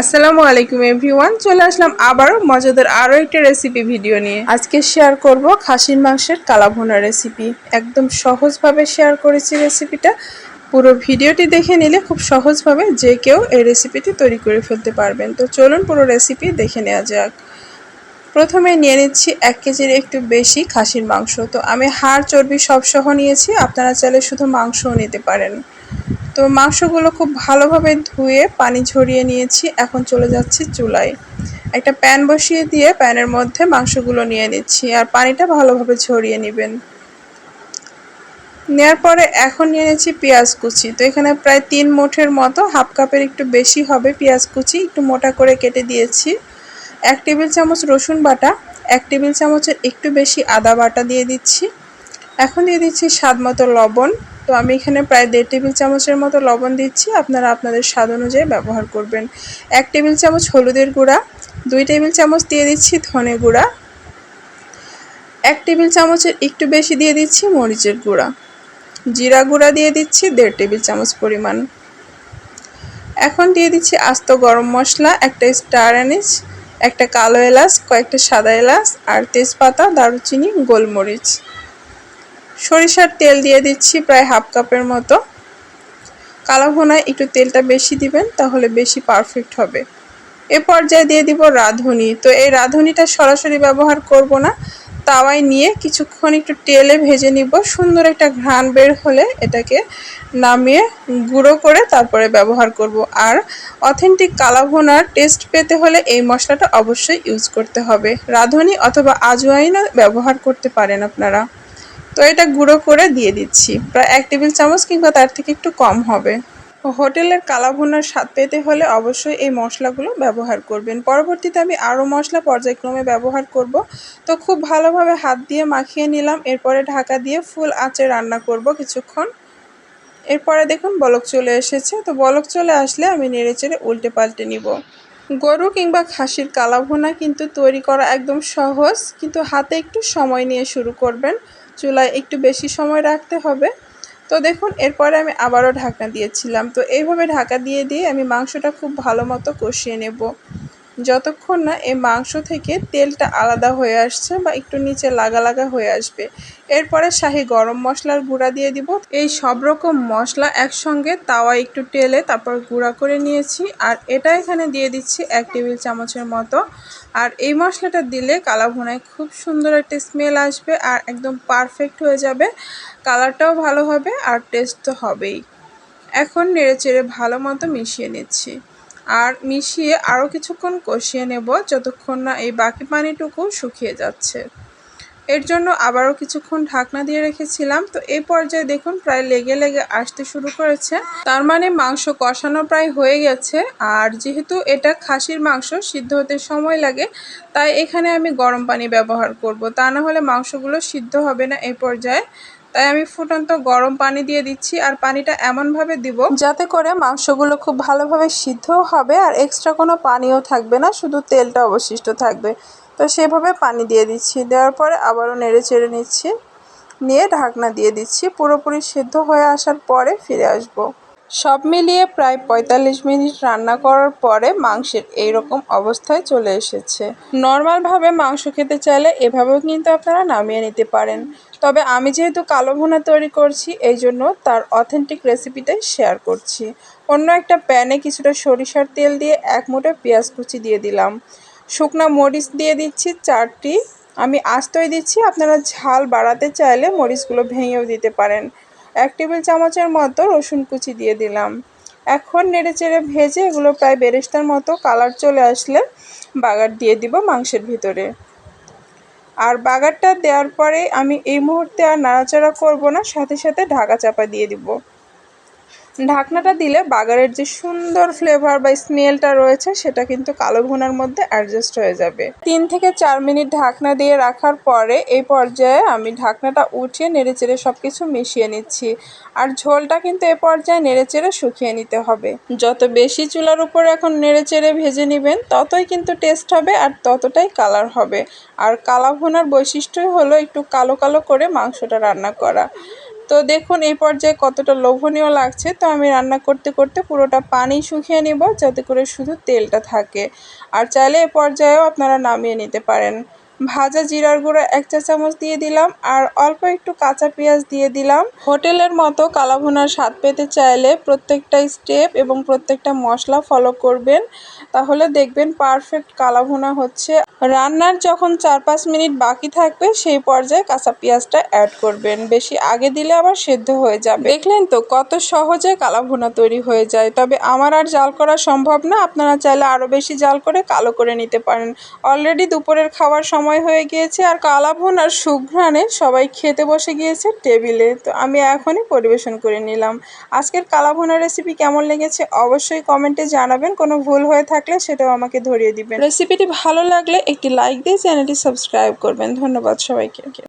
আসসালামু আলাইকুম, এভরিওয়ান। চলে আসলাম আবারও মজাদার আরও একটা রেসিপি ভিডিও নিয়ে। আজকে শেয়ার করব খাসির মাংসের কালাভুনা রেসিপি একদম সহজভাবে শেয়ার করেছি রেসিপিটা পুরো ভিডিওটি দেখে নিলে খুব সহজভাবে যে কেউ এই রেসিপিটি তৈরি করে ফেলতে পারবেন। তো চলুন পুরো রেসিপি দেখে নেওয়া যাক। প্রথমে নিয়ে নিচ্ছি এক কেজির একটু বেশি খাসির মাংস। তো আমি হাড়, চর্বি সব সহ নিয়েছি। আপনারা চাইলে শুধু মাংসও নিতে পারেন। তো মাংসগুলো খুব ভালোভাবে ধুয়ে পানি ঝরিয়ে নিয়েছি। এখন চলে যাচ্ছি চুলায়। একটা প্যান বসিয়ে দিয়ে প্যানের মধ্যে মাংসগুলো নিয়ে নিচ্ছি আর পানিটা ভালোভাবে ঝরিয়ে নেবেন। নেওয়ার পরে এখন নিয়ে নিচ্ছি পেঁয়াজ কুচি। তো এখানে প্রায় তিন মুঠের মতো হাফ কাপের একটু বেশি হবে পেঁয়াজ কুচি। একটু মোটা করে কেটে দিয়েছি। এক টেবিল চামচ রসুন বাটা, এক টেবিল চামচের একটু বেশি আদা বাটা দিয়ে দিচ্ছি। এখন দিয়ে দিচ্ছি স্বাদ মতো লবণ। তো আমি এখানে প্রায় দেড় টেবিল চামচের মতো লবণ দিচ্ছি। আপনারা আপনাদের স্বাদ অনুযায়ী ব্যবহার করবেন। এক টেবিল চামচ হলুদের গুঁড়া, দুই টেবিল চামচ দিয়ে দিচ্ছি ধনে গুঁড়া, এক টেবিল চামচের একটু বেশি দিয়ে দিচ্ছি মরিচের গুঁড়া, জিরা গুঁড়া দিয়ে দিচ্ছি দেড় টেবিল চামচ পরিমাণ। এখন দিয়ে দিচ্ছি আস্ত গরম মশলা, একটা স্টার অ্যানিস একটা কালো এলাচ, কয়েকটা সাদা এলাচ আর তেজপাতা, দারুচিনি, গোলমরিচ। সরিষার তেল দিয়ে দিচ্ছি প্রায় হাফ কাপের মতো। কালো ভোনায় একটু তেলটা বেশি দিবেন, তাহলে বেশি পারফেক্ট হবে। এ পর্যায়ে দিয়ে দিব রাঁধুনি। তো এই রাঁধুনিটা সরাসরি ব্যবহার করব না। তাওয়ায় নিয়ে কিছুক্ষণ একটু তেলে ভেজে নিব। সুন্দর একটা ঘ্রাণ বের হলে এটাকে নামিয়ে গুঁড়ো করে তারপরে ব্যবহার করব। আর অথেন্টিক কালাভোনার টেস্ট পেতে হলে এই মশলাটা অবশ্যই ইউজ করতে হবে। রাঁধুনি অথবা আজওয়াইনও ব্যবহার করতে পারেন আপনারা। এটা গুঁড়ো করে দিয়ে দিচ্ছি। প্রায় এক টেবিল চামচ কিংবা তার থেকে একটু কম হবে। হোটেলের কালাভুনার স্বাদ পেতে হলে অবশ্যই এই মশলাগুলো ব্যবহার করবেন। পরবর্তীতে আমি আরও মশলা পর্যায়ক্রমে ব্যবহার করব। তো খুব ভালোভাবে হাত দিয়ে মাখিয়ে নিলাম। এরপরে ঢাকা দিয়ে ফুল আঁচে রান্না করব কিছুক্ষণ। এরপরে দেখুন বলক চলে এসেছে। তো বলক চলে আসলে আমি নেড়ে চেড়ে উল্টে পাল্টে নিব। গরু কিংবা খাসির কালাভুনা কিন্তু তৈরি করা একদম সহজ, কিন্তু হাতে একটু সময় নিয়ে শুরু করবেন। চুলায় একটু বেশি সময় রাখতে হবে। তো দেখুন, এরপরে আমি আবারও ঢাকনা দিয়েছিলাম। তো এইভাবে ঢাকা দিয়ে দিয়ে আমি মাংসটা খুব ভালো মতো কষিয়ে নেব। যতক্ষণ না এই মাংস থেকে তেলটা আলাদা হয়ে আসছে বা একটু নিচে লাগা লাগা হয়ে আসবে, এরপরে শাহি গরম মশলার গুঁড়া দিয়ে দিব। এই সব রকম মশলা একসঙ্গে তাওয়া একটু টেলে তারপর গুঁড়া করে নিয়েছি। আর এটা এখানে দিয়ে দিচ্ছি এক টেবিল চামচের মতো। আর এই মশলাটা দিলে কালা ভুনায় খুব সুন্দর একটা স্মেল আসবে আর একদম পারফেক্ট হয়ে যাবে। কালারটাও ভালো হবে আর টেস্ট তো হবেই। এখন নেড়ে চেড়ে ভালো মতো মিশিয়ে নিচ্ছি। আর মিশিয়ে আরও কিছুক্ষণ কষিয়ে নেব যতক্ষণ না এই বাকি পানিটুকু শুকিয়ে যাচ্ছে। এর জন্য আবারও কিছুক্ষণ ঢাকনা দিয়ে রেখেছিলাম। তো এই পর্যায়ে দেখুন প্রায় লেগে লেগে আসতে শুরু করেছে। তার মানে মাংস কষানো প্রায় হয়ে গেছে। আর যেহেতু এটা খাসির মাংস, সিদ্ধ হতে সময় লাগে, তাই এখানে আমি গরম পানি ব্যবহার করব। তা না হলে মাংসগুলো সিদ্ধ হবে না এই পর্যায়ে। তাই আমি ফুটন্ত গরম পানি দিয়ে দিচ্ছি আর পানিটা এমনভাবে দিব যাতে করে মাংসগুলো খুব ভালোভাবে সিদ্ধ হবে আর এক্সট্রা কোনো পানিও থাকবে না, শুধু তেলটা অবশিষ্ট থাকবে তো সেভাবে পানি দিয়ে দিচ্ছি, দেওয়ার পরে আবারও নেড়ে চেড়ে নিচ্ছি, নিয়ে ঢাকনা দিয়ে দিচ্ছি পুরোপুরি সিদ্ধ হয়ে আসার পরে ফিরে আসব। সব মিলিয়ে প্রায় ৪৫ মিনিট রান্না করার পরে মাংসের এই রকম অবস্থায় চলে এসেছে। নর্মালভাবে মাংস খেতে চাইলে এভাবেও কিন্তু আপনারা নামিয়ে নিতে পারেন। তবে আমি যেহেতু কালো ভুনা তৈরি করছি, এই জন্য তার অথেন্টিক রেসিপিটাই শেয়ার করছি। অন্য একটা প্যানে কিছুটা সরিষার তেল দিয়ে এক মুঠো পেঁয়াজ কুচি দিয়ে দিলাম। শুকনা মরিচ দিয়ে দিচ্ছি চারটি। আমি আস্তই দিচ্ছি, আপনারা ঝাল বাড়াতে চাইলে মরিচগুলো ভেঙেও দিতে পারেন। এক টেবিল চামচের মতো রসুন কুচি দিয়ে দিলাম। এখন নেড়ে চেড়ে ভেজে এগুলো প্রায় বেরেস্তার মতো কালার চলে আসলে বাগার দিয়ে দিব মাংসের ভিতরে। আর বাগারটা দেওয়ার পরে আমি এই মুহূর্তে আর নাড়াচাড়া করব না, সাথে সাথে ঢাকা চাপা দিয়ে দিব। ঢাকনাটা দিলে বাগারের যে সুন্দর ফ্লেভার বা স্মেলটা রয়েছে, সেটা কিন্তু কালো ভুনার মধ্যে অ্যাডজাস্ট হয়ে যাবে। তিন থেকে চার মিনিট ঢাকনা দিয়ে রাখার পরে এই পর্যায়ে আমি ঢাকনাটা উঠিয়ে নেড়েচেড়ে সব কিছু মিশিয়ে নিচ্ছি। আর ঝোলটা কিন্তু এ পর্যায়ে নেড়েচেড়ে শুকিয়ে নিতে হবে। যত বেশি চুলার উপর এখন নেড়েচেড়ে ভেজে নেবেন, ততই কিন্তু টেস্ট হবে আর ততটাই কালার হবে। আর কালা ভুনার বৈশিষ্ট্যই হলো একটু কালো কালো করে মাংসটা রান্না করা। তো দেখুন, এই পর্যায়ে কতটা লোভনীয় লাগছে। তো আমি রান্না করতে করতে পুরোটা পানি শুকিয়ে নেব, যাতে করে শুধু তেলটা থাকে। আর চাইলে এ পর্যায়েও আপনারা নামিয়ে নিতে পারেন। ভাজা জিরার গুঁড়ো এক চা চামচ দিয়ে দিলাম আর অল্প একটু কাঁচা পেঁয়াজ দিয়ে দিলাম। হোটেলের মতো কালাভুনার স্বাদ পেতে চাইলে প্রত্যেকটা স্টেপ এবং প্রত্যেকটা মশলা ফলো করবেন। তাহলে দেখবেন পারফেক্ট কালাভুনা হচ্ছে। রান্নার যখন চার পাঁচ মিনিট বাকি থাকবে, সেই পর্যায়ে কাঁচা পেঁয়াজটা অ্যাড করবেন। বেশি আগে দিলে আবার সেদ্ধ হয়ে যাবে। দেখলেন তো কত সহজে কালাভুনা তৈরি হয়ে যায়। তবে আমার আর জাল করা সম্ভব না। আপনারা চাইলে আরও বেশি জাল করে কালো করে নিতে পারেন। অলরেডি দুপুরের খাওয়ার সময় হয়ে গিয়েছে আর কালাভন আর সুঘ্রাণে সবাই খেতে বসে গিয়েছে টেবিলে। তো আমি এখনই পরিবেশন করে নিলাম। আজকের কালাভুনা রেসিপি কেমন লেগেছে অবশ্যই কমেন্টে জানাবেন। কোনো ভুল হয়ে থাকলে সেটাও আমাকে ধরিয়ে দিবেন। রেসিপিটি ভালো লাগলে একটি লাইক দিয়ে চ্যানেলটি সাবস্ক্রাইব করবেন। ধন্যবাদ সবাইকে।